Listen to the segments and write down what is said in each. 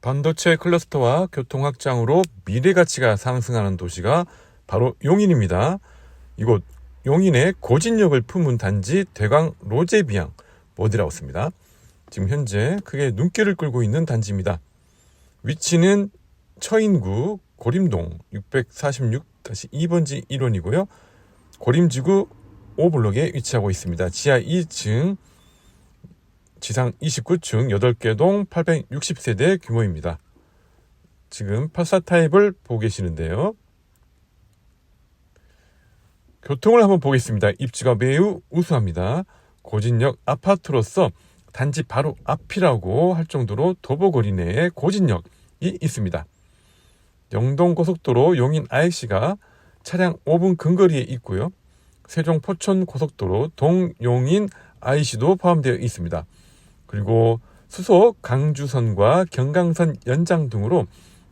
반도체 클러스터와 교통 확장으로 미래 가치가 상승하는 도시가 바로 용인입니다. 이곳 용인의 고진력을 품은 단지 대광 로제비앙 모델하우스입니다. 지금 현재 크게 눈길을 끌고 있는 단지입니다. 위치는 처인구 고림동 646-2번지 1원이고요. 고림지구 5블록에 위치하고 있습니다. 지하 2층, 지상 29층 8개 동 860세대 규모입니다. 지금 84 타입을 보고 계시는데요. 교통을 한번 보겠습니다. 입지가 매우 우수합니다. 고진역 아파트로서 단지 바로 앞이라고 할 정도로 도보거리 내에 고진역이 있습니다. 영동 고속도로 용인 IC가 차량 5분 근거리에 있고요. 세종 포천 고속도로 동용인 IC도 포함되어 있습니다. 그리고 수소 강주선과 경강선 연장 등으로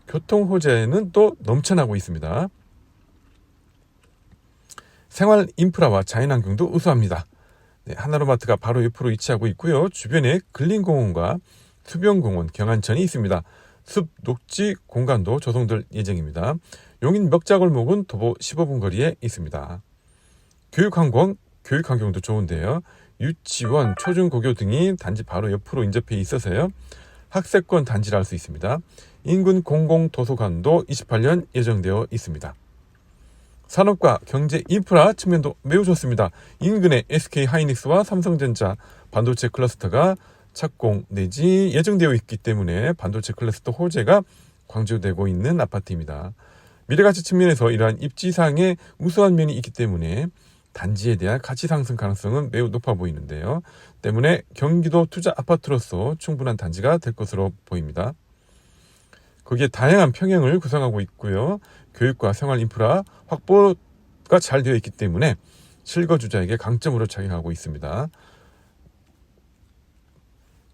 교통 호재는 또 넘쳐나고 있습니다. 생활 인프라와 자연환경도 우수합니다. 네, 하나로마트가 바로 옆으로 위치하고 있고요. 주변에 근린공원과 수변공원, 경안천이 있습니다. 숲, 녹지 공간도 조성될 예정입니다. 용인 먹자골목은 도보 15분 거리에 있습니다. 교육환경, 교육환경도 좋은데요. 유치원, 초중고교 등이 단지 바로 옆으로 인접해 있어서요. 학세권 단지라 할 수 있습니다. 인근 공공도서관도 28년 예정되어 있습니다. 산업과 경제 인프라 측면도 매우 좋습니다. 인근에 SK 하이닉스와 삼성전자 반도체 클러스터가 착공 내지 예정되어 있기 때문에 반도체 클러스터 호재가 강조되고 있는 아파트입니다. 미래가치 측면에서 이러한 입지상의 우수한 면이 있기 때문에 단지에 대한 가치 상승 가능성은 매우 높아 보이는데요. 때문에 경기도 투자 아파트로서 충분한 단지가 될 것으로 보입니다. 거기에 다양한 평형을 구성하고 있고요. 교육과 생활 인프라 확보가 잘 되어 있기 때문에 실거주자에게 강점으로 작용하고 있습니다.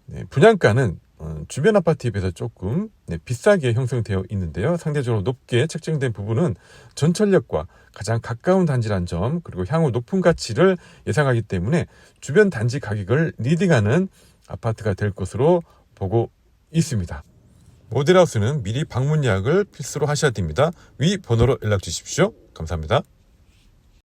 네, 분양가는 어, 주변 아파트에 비해서 조금 네, 비싸게 형성되어 있는데요. 상대적으로 높게 책정된 부분은 전철역과 가장 가까운 단지란 점 그리고 향후 높은 가치를 예상하기 때문에 주변 단지 가격을 리딩하는 아파트가 될 것으로 보고 있습니다. 모델하우스는 미리 방문 예약을 필수로 하셔야 됩니다. 위 번호로 연락 주십시오. 감사합니다.